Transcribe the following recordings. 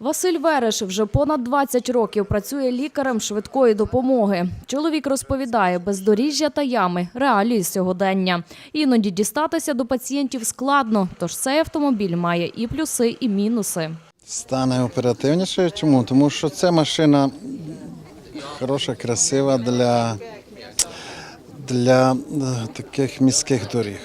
Василь Вереш вже понад 20 років працює лікарем швидкої допомоги. Чоловік розповідає, бездоріжжя та ями – реалії сьогодення. Іноді дістатися до пацієнтів складно, тож цей автомобіль має і плюси, і мінуси. Стане оперативніше. Чому? Тому що ця машина хороша, красива для, для е, таких міських доріг.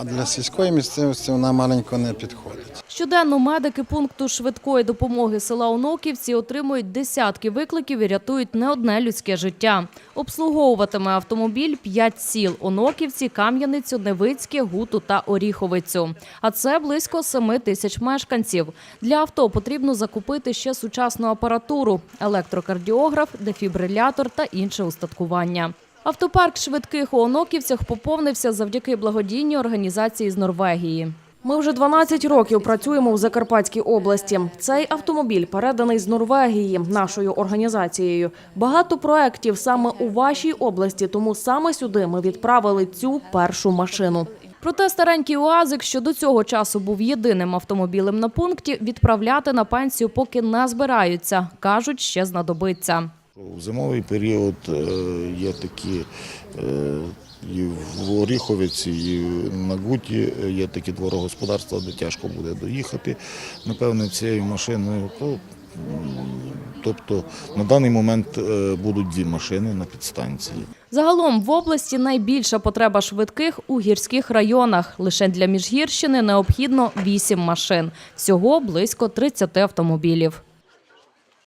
А для сільської місцевості вона маленько не підходить. Щоденно медики пункту швидкої допомоги села Оноківці отримують десятки викликів і рятують не одне людське життя. Обслуговуватиме автомобіль п'ять сіл – Оноківці, Кам'яницю, Невицьке, Гуту та Оріховицю. А це близько семи тисяч мешканців. Для авто потрібно закупити ще сучасну апаратуру – електрокардіограф, дефібрилятор та інше устаткування. Автопарк швидких у Оноківцях поповнився завдяки благодійній організації з Норвегії. Ми вже 12 років працюємо в Закарпатській області. Цей автомобіль переданий з Норвегії нашою організацією. Багато проєктів саме у вашій області, тому саме сюди ми відправили цю першу машину. Проте старенький УАЗик, що до цього часу був єдиним автомобілем на пункті, відправляти на пенсію поки не збираються. Кажуть, ще знадобиться. В зимовий період е, є такі е, і в Оріховиці, і на Гуті є такі дворогосподарства, де тяжко буде доїхати. Напевне, цією машиною. То, тобто на даний момент е, будуть дві машини на підстанції. Загалом в області найбільша потреба швидких у гірських районах. Лише для Міжгірщини необхідно 8 машин. Всього близько 30 автомобілів.